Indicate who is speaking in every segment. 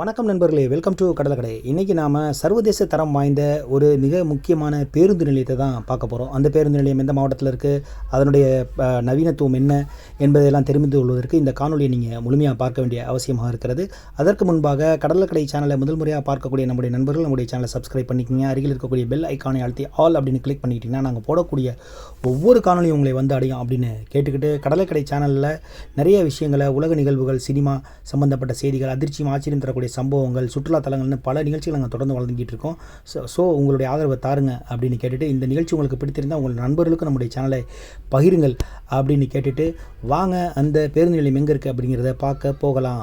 Speaker 1: வணக்கம் நண்பர்களே welcome to Kadalakkadai. இன்றைக்கி நாம் சர்வதேச தரம் வாய்ந்த ஒரு மிக முக்கியமான பேருந்து நிலையத்தை தான் பார்க்க போகிறோம் அந்த பேருந்து நிலையம் எந்த மாவட்டத்தில் இருக்குது அதனுடைய நவீனத்துவம் என்ன என்பதையெல்லாம் தெரிந்து கொள்வதற்கு இந்த காணொலியை நீங்கள் முழுமையாக பார்க்க வேண்டிய அவசியமாக இருக்கிறது. அதற்கு முன்பாக கடலக்கடை சேனலை முதல் முறையாக பார்க்கக்கூடிய நம்முடைய நண்பர்கள் நம்முடைய சேனலை சப்ஸ்கிரைப் பண்ணிக்கோங்க. அருகில் இருக்கக்கூடிய பெல் ஐக்கானை அழுத்தி ஆல் அப்படின்னு கிளிக் பண்ணிக்கிட்டிங்கன்னா நாங்கள் போடக்கூடிய ஒவ்வொரு காணொலியும் உங்களை வந்து அடையும் அப்படின்னு கேட்டுக்கிட்டு கடலக்கடை சேனலில் நிறைய விஷயங்களை உலக நிகழ்வுகள் சினிமா சம்பந்தப்பட்ட செய்திகள் அதிர்ச்சியும் ஆச்சரியம் தரக்கூடிய சம்பவங்கள் சுற்றுலா தலங்கள்னு பல நிகழ்ச்சிகள் நாங்கள் தொடர்ந்து வளர்ந்துக்கிட்டு இருக்கோம். ஸோ ஸோ உங்களுடைய ஆதரவை தாருங்க அப்படின்னு கேட்டுட்டு இந்த நிகழ்ச்சி உங்களுக்கு பிடித்திருந்தால் உங்கள் நண்பர்களுக்கும் நம்முடைய சேனலை பகிருங்கள் அப்படின்னு கேட்டுட்டு வாங்க அந்த பேருந்து நிலையம் எங்கே இருக்குது அப்படிங்கிறத பார்க்க போகலாம்.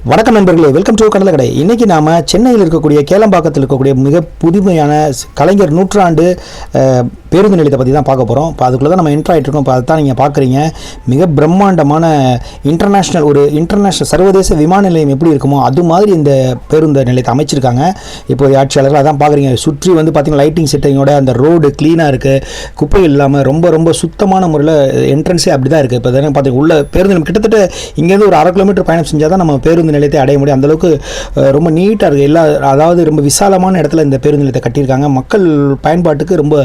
Speaker 1: வணக்கம் நண்பர்களே வெல்கம் டு கடை இன்றைக்கி நாம் சென்னையில் இருக்கக்கூடிய கேளம்பாக்கத்தில் இருக்கக்கூடிய மிக புதுமையான கலைஞர் நூற்றாண்டு பேருந்து நிலையத்தை பற்றி தான் பார்க்க போகிறோம் இப்போ அதுக்குள்ளே தான் நம்ம என்ட்ரு ஆகிட்டு இப்போ அதை தான் நீங்கள் பார்க்குறீங்க. மிக பிரம்மாண்டமான இன்டர்நேஷ்னல் ஒரு இன்டர்நேஷ்னல் சர்வதேச விமான நிலையம் எப்படி இருக்குமோ அது மாதிரி இந்த பேருந்து நிலையத்தை அமைச்சிருக்காங்க. இப்போ ஆட்சியாளர்கள் அதான் பார்க்குறீங்க. சுற்றி வந்து பார்த்தீங்கன்னா லைட்டிங் செட்டிங்கோட அந்த ரோடு க்ளீனாக இருக்குது குப்பை இல்லாமல் ரொம்ப ரொம்ப சுத்தமான முறையில் என்ட்ரன்ஸே அப்படி தான் இருக்குது இப்போ தானே பார்த்தீங்கன்னா உள்ள பேருந்து நிலையம் கிட்டத்தட்ட இங்கேருந்து ஒரு அரை கிலோமீட்டர் பயணம் செஞ்சால் தான் நம்ம பேருந்து நிலையத்தை அடைய முடியும். அந்தளவுக்கு ரொம்ப நீட்டாக இருக்குது எல்லா அதாவது ரொம்ப விசாலமான இடத்துல இந்த பேருந்து நிலையத்தை கட்டியிருக்காங்க. மக்கள் பயன்பாட்டுக்கு ரொம்ப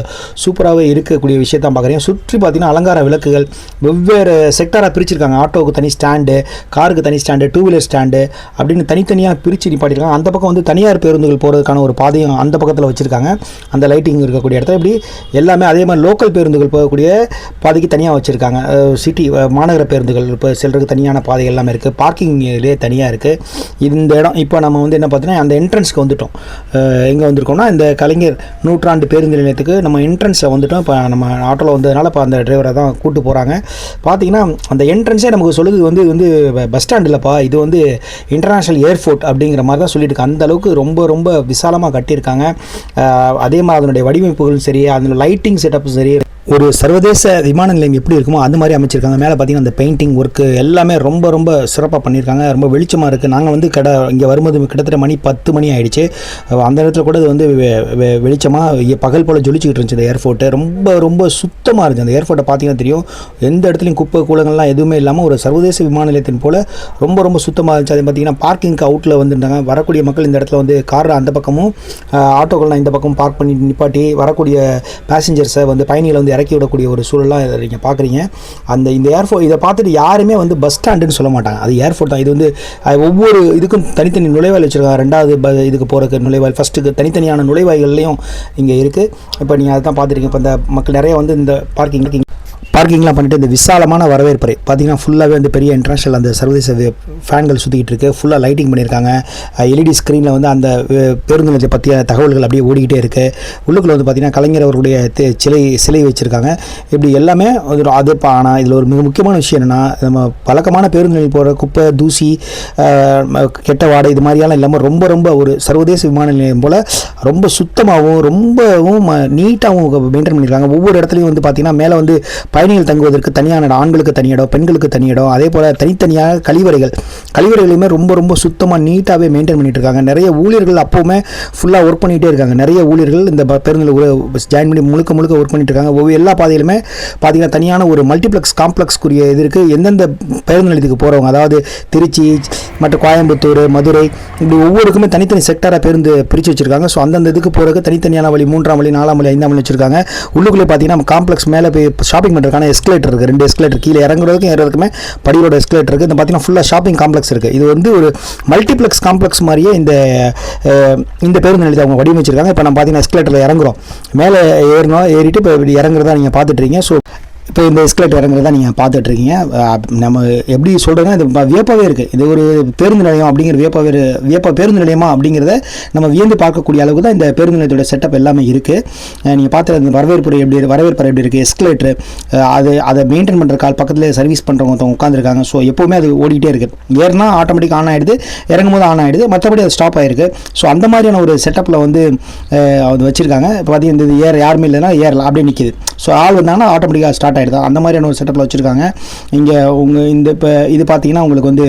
Speaker 1: சூப்பராகவே இருக்கக்கூடிய விஷயத்தான் பார்க்குறேன். சுற்றி பார்த்தீங்கன்னா அலங்கார விளக்குகள் வெவ்வேறு செக்டாராக பிரிச்சிருக்காங்க. ஆட்டோவுக்கு தனி ஸ்டாண்டு காருக்கு தனி ஸ்டாண்டு டூ வீலர் ஸ்டாண்டு அப்படின்னு தனித்தனியாக பிரித்து நிப்பாட்டிருக்காங்க அந்த பக்கம் வந்து தனியார் பேருந்துகள் போகிறதுக்கான ஒரு பாதையும் அந்த பக்கத்தில் வச்சுருக்காங்க. அந்த லைட்டிங் இருக்கக்கூடிய இடத்துல இப்படி எல்லாமே அதே மாதிரி லோக்கல் பேருந்துகள் போகக்கூடிய பாதைக்கு தனியாக வச்சுருக்காங்க. சிட்டி மாநகர பேருந்துகள் இப்போ செல்றதுக்கு தனியான பாதை எல்லாமே இருக்குது பார்க்கிங்லேயே தனியாக இருக்குது இந்த இடம் இப்போ நம்ம வந்து என்ன பார்த்தோன்னா அந்த என்ட்ரன்ஸ்க்கு வந்துட்டோம். எங்கே வந்திருக்கோம்னா இந்த கலைஞர் நூற்றாண்டு பேருந்து நிலையத்துக்கு நம்ம என்ட்ரன்ஸில் வந்துட்டோம். இப்போ நம்ம ஆட்டோவில் வந்ததுனால இப்போ அந்த டிரைவரை தான் கூப்பிட்டு போகிறாங்க பார்த்தீங்கன்னா அந்த என்ட்ரன்ஸே நமக்கு சொல்லுது வந்து வந்து பஸ் ஸ்டாண்ட் இல்லைப்பா. இது வந்து இன்டர்நேஷ்னல் ஏர்போர்ட் அப்படிங்கிற மாதிரி தான் சொல்லிட்டு அந்த அளவுக்கு ரொம்ப ரொம்ப விசாலமாக கட்டியிருக்காங்க. அதே மாதிரி அதனுடைய வடிவமைப்புகளும் சரி அதனுடைய லைட்டிங் செட்டப்பும் சரி ஒரு சர்வதேச விமான நிலையம் எப்படி இருக்குமோ அந்த மாதிரி அமைச்சிருக்காங்க. மேலே பார்த்தீங்கன்னா அந்த பெயிண்டிங் ஒர்க்கு எல்லாமே ரொம்ப ரொம்ப சிறப்பாக பண்ணியிருக்காங்க ரொம்ப வெளிச்சமாக இருக்குது நாங்கள் வந்து கடை இங்கே வரும்போது கிட்டத்தட்ட மணி பத்து மணி ஆகிடுச்சு அந்த இடத்துல கூட இது வந்து வெ- வெ- வெளிச்சமாக பகல் போல் ஜொலிச்சுக்கிட்டு இருந்துச்சு இந்த ஏர்போர்ட்டு ரொம்ப ரொம்ப சுத்தமாக இருந்துச்சு. அந்த ஏர்போர்ட்டை பார்த்தீங்கன்னா தெரியும். எந்த இடத்துலையும் குப்பை கூலங்கள்லாம் எதுவுமே இல்லாமல் ஒரு சர்வதேச விமான நிலையத்தின் போல் ரொம்ப ரொம்ப சுத்தமாக இருந்துச்சு. அதே பார்த்தீங்கன்னா பார்க்கிங்க்கு அவுட்டில் வந்துருந்தாங்க வரக்கூடிய மக்கள் இந்த இடத்துல வந்து காரில் அந்த பக்கமும் ஆட்டோக்கள்லாம் இந்த பக்கம் பார்க் பண்ணி நிப்பாட்டி வரக்கூடிய பேசஞ்சர்ஸை வந்து பயணிகளை வந்து இறக்கி விடக்கூடிய ஒரு சூழலாம் நீங்கள் பார்க்குறீங்க அந்த இந்த ஏர்ஃபோ இதை பார்த்துட்டு யாருமே வந்து பஸ் ஸ்டாண்டுன்னு சொல்ல மாட்டாங்க. அது ஏர்போர்ட் தான். இது வந்து ஒவ்வொரு இதுக்கும் தனித்தனி நுழைவாயில் வச்சுருக்காங்க. ரெண்டாவது ப இதுக்கு போகிறதுக்கு நுழைவாயில் ஃபஸ்ட்டுக்கு தனித்தனியான நுழைவாய்கள்லையும் இங்கே இருக்குது இப்போ நீங்கள் அதை தான் பார்த்துருக்கீங்க. இப்போ இந்த மக்கள் நிறைய வந்து இந்த பார்க்கிங் பார்க்கிங்லாம் பண்ணிட்டு இந்த விசாலமான வரவேற்பறை பார்த்தீங்கன்னா ஃபுல்லாகவே வந்து பெரிய இன்டர்நேஷனல் அந்த சர்வதேச ஃபேன்கள் சுற்றிக்கிட்டு இருக்கு. ஃபுல்லாக லைட்டிங் பண்ணியிருக்காங்க எல்இடி ஸ்க்ரீனில் வந்து அந்த பேருந்து நிலையத்தை பற்றிய தகவல்கள் அப்படியே ஓடிக்கிட்டே இருக்குது உள்ளுக்குள்ள வந்து பார்த்தீங்கன்னா கலைஞர் அவர்களுடைய சிலை சிலை வச்சுருக்காங்க. இப்படி எல்லாமே ஒரு அது ஆனால் இதில் ஒரு மிக முக்கியமான விஷயம் என்னென்னா நம்ம பழக்கமான பேருந்து நிலையம் போகிற குப்பை தூசி கெட்ட வாடை இது மாதிரியெல்லாம் இல்லாமல் ரொம்ப ரொம்ப ஒரு சர்வதேச விமான நிலையம் போல் ரொம்ப சுத்தமாகவும் ரொம்பவும் நீட்டாகவும் மெயின்டைன் பண்ணியிருக்காங்க ஒவ்வொரு இடத்துலையும் வந்து பார்த்திங்கன்னா மேலே வந்து பயணிகள் தங்குவதற்கு தனியான ஆண்களுக்கு தனி இடம் பெண்களுக்கு தனி இடம் அதே போல் தனித்தனியாக கழிவறைகள். கழிவறைகளையுமே ரொம்ப ரொம்ப சுத்தமாக நீட்டாகவே மெயின்டைன் பண்ணிட்டு இருக்காங்க. நிறைய ஊழியர்கள் அப்போவுமே ஃபுல்லாக ஒர்க் பண்ணிகிட்டே இருக்காங்க. நிறைய ஊழியர்கள் இந்த பேருந்தில் ஜாயின் பண்ணி முழுக்க முழுக்க ஒர்க் பண்ணிட்டு இருக்காங்க. ஒவ்வொரு எல்லா பாதையிலுமே பார்த்தீங்கன்னா தனியான ஒரு மல்டிப்ளெக்ஸ் காம்ப்ளெக்ஸ்க்குரிய இது இருக்குது எந்தெந்த பேருந்து நிலையத்துக்கு போகிறவங்க அதாவது திருச்சி மற்றும் கோயம்புத்தூர் மதுரை இப்படி ஒவ்வொருக்குமே தனித்தனி செக்டராக பேருந்து பிரித்து வச்சுருக்காங்க. ஸோ அந்தந்த இதுக்கு போகிறதுக்கு தனித்தனியான வழி மூன்றாம் வழி நாலாம் வழி ஐந்தாம் வழி வச்சுருக்காங்க. உள்ளுக்குள்ளே பார்த்தீங்கன்னா காம்ப்ளெக்ஸ் மேலே போய் ஷாப்பிங் பண்ணுறதுக்கான எஸ்கலேட்டர் இருக்குது ரெண்டு எஸ்கலேட்டர் கீழே இறங்குறதுக்கும் ஏறதுக்குமே படியோட எஸ்கலேட்டர் இருக்குது இந்த பார்த்தீங்கன்னா ஃபுல்லாக ஷாப்பிங் காம்ப்ளெக்ஸ் இருக்குது இது வந்து ஒரு மல்டிப்ளெக்ஸ் காம்ப்ளெக்ஸ் மாதிரியே இந்த இந்த பேருந்து நிலையத்தை அவங்க வடிவமைச்சிருக்காங்க. இப்போ நம்ம பார்த்தீங்கன்னா எஸ்கலேட்டரில் இறங்குறோம். மேலே ஏறணும் ஏறிட்டு இப்போ இப்படி இறங்குறதா நீங்கள் பார்த்துட்ருக்கீங்க ஸோ இப்போ இந்த எஸ்கலேட் இறங்குறத நீங்கள் பார்த்துட்ருக்கீங்க. நம்ம எப்படி சொல்கிறதுனா இது வியப்பாகவே இருக்குது இது ஒரு பேருந்து நிலையம் அப்படிங்கிற வியப்பாவே வியப்பா பேருந்து நிலையமா அப்படிங்கிறத நம்ம வியந்து பார்க்கக்கூடிய அளவுக்கு தான் இந்த பேருந்து நிலையத்தோட செட்டப் எல்லாமே இருக்குது நீங்கள் பார்த்துட்டு அந்த வரவேற்பு எப்படி வரவேற்பு எப்படி இருக்குது எஸ்கலேட்ரு அது அதை மெயின்டைன் பண்ணுற கால் பக்கத்தில் சர்வீஸ் பண்ணுறவங்க ஒருத்தவங்க உட்காந்துருக்காங்க ஸோ எப்போவுமே அது ஓடிக்கிட்டே இருக்குது ஏறினா ஆட்டோமேட்டிக் ஆன் ஆகிடுது இறங்கும் போது ஆன் ஆகிடுது மற்றபடி அது ஸ்டாப் ஆகிருக்கு ஸோ அந்த மாதிரியான ஒரு செட்டப்பில் வந்து அது வச்சுருக்காங்க. இப்போ பார்த்தீங்கன்னா இந்த ஏர் யாருமே இல்லைன்னா ஏறலாம் அப்படியே நிற்கிது ஸோ ஆள் வந்தாங்கன்னா ஆட்டோமேட்டிக்காக ஸ்டார்ட் ஆகிடுது அந்த மாதிரியான ஒரு செட்டப்பில் வச்சுருக்காங்க. இங்கே உங்கள் இந்த இப்போ இது பார்த்தீங்கன்னா உங்களுக்கு வந்து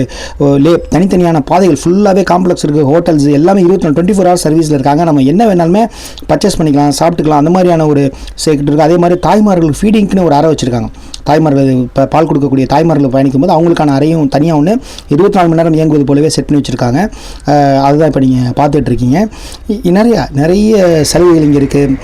Speaker 1: லே தனித்தனியான பாதைகள் ஃபுல்லாகவே காம்ப்ளெக்ஸ் இருக்குது ஹோட்டல்ஸ் எல்லாமே இருபத்தி நாலு டுவெண்ட்டி ஃபோர் ஹவர்ஸ் சர்வீஸில் இருக்காங்க. நம்ம என்ன வேணாலுமே பர்ச்சேஸ் பண்ணிக்கலாம் சாப்பிட்டுக்கலாம். அந்த மாதிரியான ஒரு சேர்க்கிட்டு இருக்குது அதே மாதிரி தாய்மார்களுக்கு ஃபீடிங்க்குன்னு ஒரு அறை வச்சுருக்காங்க. தாய்மார்கள் இப்போ பால் கொடுக்கக்கூடிய தாய்மார்கள் பயணிக்கும் போது அவங்களுக்கான அறையும் தனியாக ஒன்று இருபத்தி நாலு மணி நேரம் இயங்குவது போலவே செட் பண்ணி வச்சுருக்காங்க. அதுதான் இப்போ நீங்கள் பார்த்துட்டு இருக்கீங்க. இ- நிறையா நிறைய சலுகைகள் இங்கே இருக்குது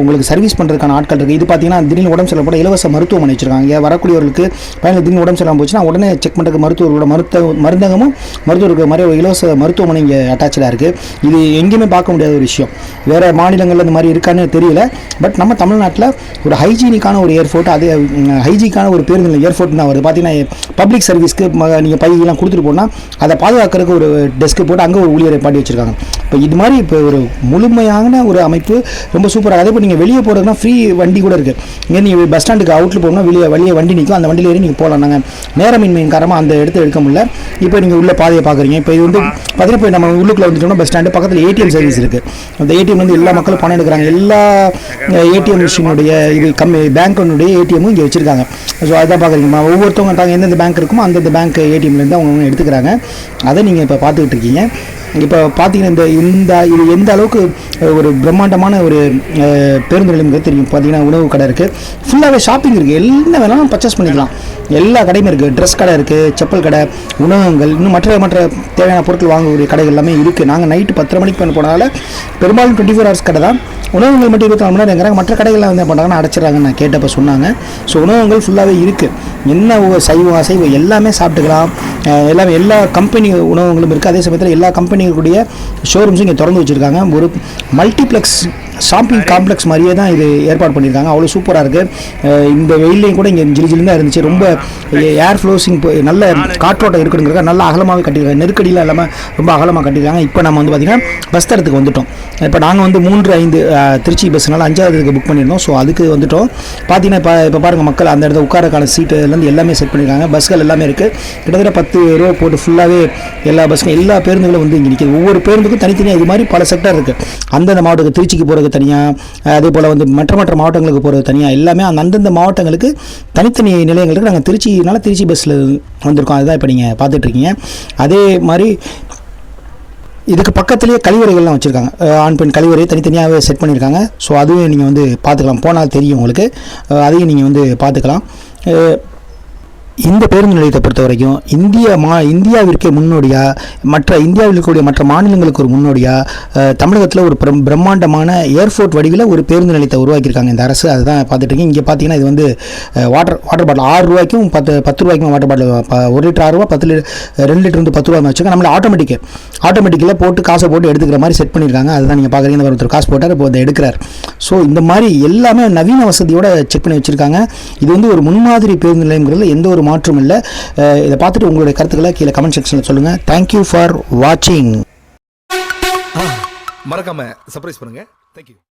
Speaker 1: உங்களுக்கு சர்வீஸ் பண்ணுறதுக்கான ஆட்கள் இருக்குது இது பார்த்தீங்கன்னா திடீர்னு உடம்பு செல்ல கூட இலவச மருத்துவமனை வச்சுருக்காங்க. இங்கே வரக்கூடியவர்களுக்கு பயணம் திடீர்னு உடம்பு சரியில்லாமல் போச்சுன்னா உடனே செக் பண்ணுறதுக்கு மருத்துவர்களோட மருத்துவ மருந்தகமும் மருத்துவருக்கு மாதிரி ஒரு இலவச மருத்துவமனை இங்கே அட்டாச்சாக இருக்குது இது எங்கேயுமே பார்க்க முடியாத ஒரு விஷயம். வேறு மாநிலங்களில் இந்த மாதிரி இருக்கான்னு தெரியல. பட் நம்ம தமிழ்நாட்டில் ஒரு ஹைஜீனிக்கான ஒரு ஏர்போர்ட் அது ஹைஜீனிக்கான ஒரு பேருந்து நிலையம் ஏர்போர்ட் தான் வருது. பார்த்தீங்கன்னா பப்ளிக் சர்வீஸ்க்கு நீங்கள் பையெல்லாம் கொடுத்துட்டு போனால் அதை பாதுகாக்கிறதுக்கு ஒரு டெஸ்க்கு போட்டு அங்கே ஒரு ஊழியரை பாட்டி வச்சுருக்காங்க. இப்போ இது மாதிரி இப்போ ஒரு முழுமையான ஒரு அமைப்பு ரொம்ப சூப்பராக அதே போல் நீங்கள் வெளியே போகிறதுனா ஃப்ரீ வண்டி கூட இருக்குது இங்கே நீங்கள் பஸ் ஸ்டாண்டுக்கு அவுட்டில் போகணும்னா வெளியே வெளியே வண்டி நிற்கும் அந்த வண்டியில் ஏறி நீங்கள் போகலாம். நாங்கள் நேரமின்மையின் காரணமாக அந்த இடத்த எடுக்க முடியல. இப்போ நீங்கள் உள்ள பாதையை பார்க்குறீங்க இப்போ இது வந்து பார்த்தீங்கன்னா இப்போ நம்ம உள்ளுக்குள்ள வந்துட்டோம்னா பஸ் ஸ்டாண்டு பக்கத்தில் ஏடிஎம் சர்வீஸ் இருக்குது அந்த ஏடிஎம் வந்து எல்லா மக்களும் பணம் எடுக்கிறாங்க. எல்லா ஏடிஎம் மிஷினுடைய இது கம்மி பேங்க்கினுடைய ஏடிஎம்மும் இங்கே வச்சுருக்காங்க. ஸோ அதான் பார்க்குறீங்க ஒவ்வொருத்தவங்க தாங்க எந்தெந்த பேங்க் இருக்குமோ அந்தந்த பேங்க் ஏடிஎம்லேருந்து அவங்க அவங்க எடுத்துக்கிறாங்க. அதை நீங்கள் இப்போ பார்த்துக்கிட்டு இருக்கீங்க. இப்போ பார்த்தீங்கன்னா இந்த இந்த இது எந்த அளவுக்கு ஒரு பிரம்மாண்டமான ஒரு அஹ், பேருந்து நிலையங்கிறது தெரியும்? பார்த்தீங்கன்னா உணவு கடை இருக்குது ஃபுல்லாகவே ஷாப்பிங் இருக்குது என்ன வேணாலும் பர்ச்சேஸ் பண்ணிக்கலாம். எல்லா கடையுமே இருக்குது ட்ரெஸ் கடை இருக்குது செப்பல் கடை உணவகங்கள் இன்னும் மற்ற மற்ற தேவையான பொருட்கள் வாங்கக்கூடிய கடைகள் எல்லாமே இருக்குது நாங்கள் நைட்டு பத்தரை மணிக்கு பண்ண போனால பெரும்பாலும் டுவெண்ட்டி ஃபோர் ஹவர்ஸ் கடை தான். உணவகங்கள் மட்டும் இருபத்தி நாலு மணி நேரம் மற்ற கடைகள்லாம் வந்து என்ன பண்ணுறாங்கன்னா அடைச்சிடறாங்கன்னு நான் கேட்டப்போ சொன்னாங்க. ஸோ உணவகங்கள் ஃபுல்லாகவே இருக்குது என்ன சைவம் அசைவம் எல்லாமே சாப்பிட்டுக்கலாம். எல்லாமே எல்லா கம்பெனி உணவகங்களும் இருக்குது அதே சமயத்தில் எல்லா கம்பெனிகளுடைய ஷோரூம்ஸும் இங்கே திறந்து வச்சுருக்காங்க. ஒரு மல்டிப்ளெக்ஸ் ஷாப்பிங் காம்ப்ளெக்ஸ் மாதிரியே தான் இது ஏற்பாடு பண்ணியிருக்காங்க. அவ்வளோ சூப்பராக இருக்குது இந்த வெயிலையும் கூட இங்கே ஜிலி தான் இருந்துச்சு. ரொம்ப ஏர் ஃப்ளோசிங் நல்ல காற்றோட்டம் இருக்கணுங்கிறத நல்ல அகலமாகவே கட்டியிருக்காங்க. நெருக்கடியில் இல்லாமல் ரொம்ப அகலமாக கட்டியிருக்காங்க. இப்போ நம்ம வந்து பார்த்திங்கன்னா பஸ் தரத்துக்கு வந்துட்டோம். இப்போ நாங்கள் வந்து மூன்று ஐந்து திருச்சி பஸ்னால அஞ்சாவதுக்கு புக் பண்ணியிருந்தோம். ஸோ அதுக்கு வந்துட்டோம். பார்த்தீங்கன்னா இப்போ இப்போ பாருங்கள் மக்கள் அந்த இடத்துல உட்காரக்கான சீட்டுலேருந்து எல்லாமே செட் பண்ணியிருக்காங்க. பஸ்கள் எல்லாமே இருக்குது கிட்டத்தட்ட பத்து ரூபா போட்டு ஃபுல்லாகவே எல்லா பஸ்ஸும் எல்லா பேருந்துகளும் வந்து இங்கே நிற்கிது ஒவ்வொரு பேருந்துக்கும் தனித்தனியாக இது மாதிரி பல செக்டர் இருக்குது அந்தந்த மாவட்டத்துக்கு திருச்சிக்கு போகிறது தனியாக அதே போல் வந்து மற்ற மற்ற மாவட்டங்களுக்கு போகிறது தனியாக எல்லாமே அந்த அந்தந்த மாவட்டங்களுக்கு தனித்தனி நிலையங்களுக்கு நாங்கள் திருச்சினால திருச்சி பஸ்ஸில் வந்திருக்கோம். அதுதான் இப்போ நீங்கள் பார்த்துட்ருக்கீங்க. அதே மாதிரி இதுக்கு பக்கத்துலேயே கழிவறைகள்லாம் வச்சுருக்காங்க. ஆண் பெண் கழிவறை தனித்தனியாகவே செட் பண்ணியிருக்காங்க ஸோ அதுவும் நீங்கள் வந்து பார்த்துக்கலாம். போனால் தெரியும் உங்களுக்கு. அதையும் நீங்கள் வந்து பார்த்துக்கலாம். இந்த பேருந்து நிலையத்தை பொறுத்த வரைக்கும் இந்திய மா இந்தியாவிற்கே முன்னோடியாக மற்ற இந்தியாவில் இருக்கக்கூடிய மற்ற மாநிலங்களுக்கு ஒரு முன்னோடியாக தமிழகத்தில் ஒரு பிரம் பிரம்மாண்டமான ஏர்போர்ட் வடிவில் ஒரு பேருந்து நிலையத்தை உருவாக்கியிருக்காங்க இந்த அரசு. அதுதான் பார்த்துட்டு இங்கே பார்த்தீங்கன்னா இது வந்து வாட்டர் வாட்டர் பாட்டில் ஆறு ரூபாய்க்கும் பத்து பத்து ரூபாய்க்கும் வாட்டர் பாட்டில் ஒரு லிட்டர் ஆறு ரூபா பத்து லிட்டர் ரெண்டு லிட்டர் வந்து பத்து ரூபா வச்சுக்கோங்க நம்மள ஆட்டோமேட்டிக்கு ஆட்டோமேட்டிக்கில் போட்டு காசை போட்டு எடுத்துக்கிற மாதிரி செட் பண்ணியிருக்காங்க. அதுதான் நீங்கள் பார்க்குறீங்க. இந்த ஒருத்தர் காசு போட்டார் இப்போ அதை எடுக்கிறார். ஸோ இந்த மாதிரி எல்லாமே நவீன வசதியோட செக் பண்ணி வச்சுருக்காங்க. இது வந்து ஒரு முன்மாதிரி பேருந்து நிலையங்கிறது எந்த ஒரு மாற்றம் இல்லை இதை பார்த்துட்டு உங்களுடைய கருத்துக்களை கீழே கமெண்ட் செக்ஷனில் சொல்லுங்கள் தேங்க்யூ ஃபார் வாட்சிங்
Speaker 2: மறக்காம சர்ப்ரைஸ் பண்ணுங்க. தேங்க்யூ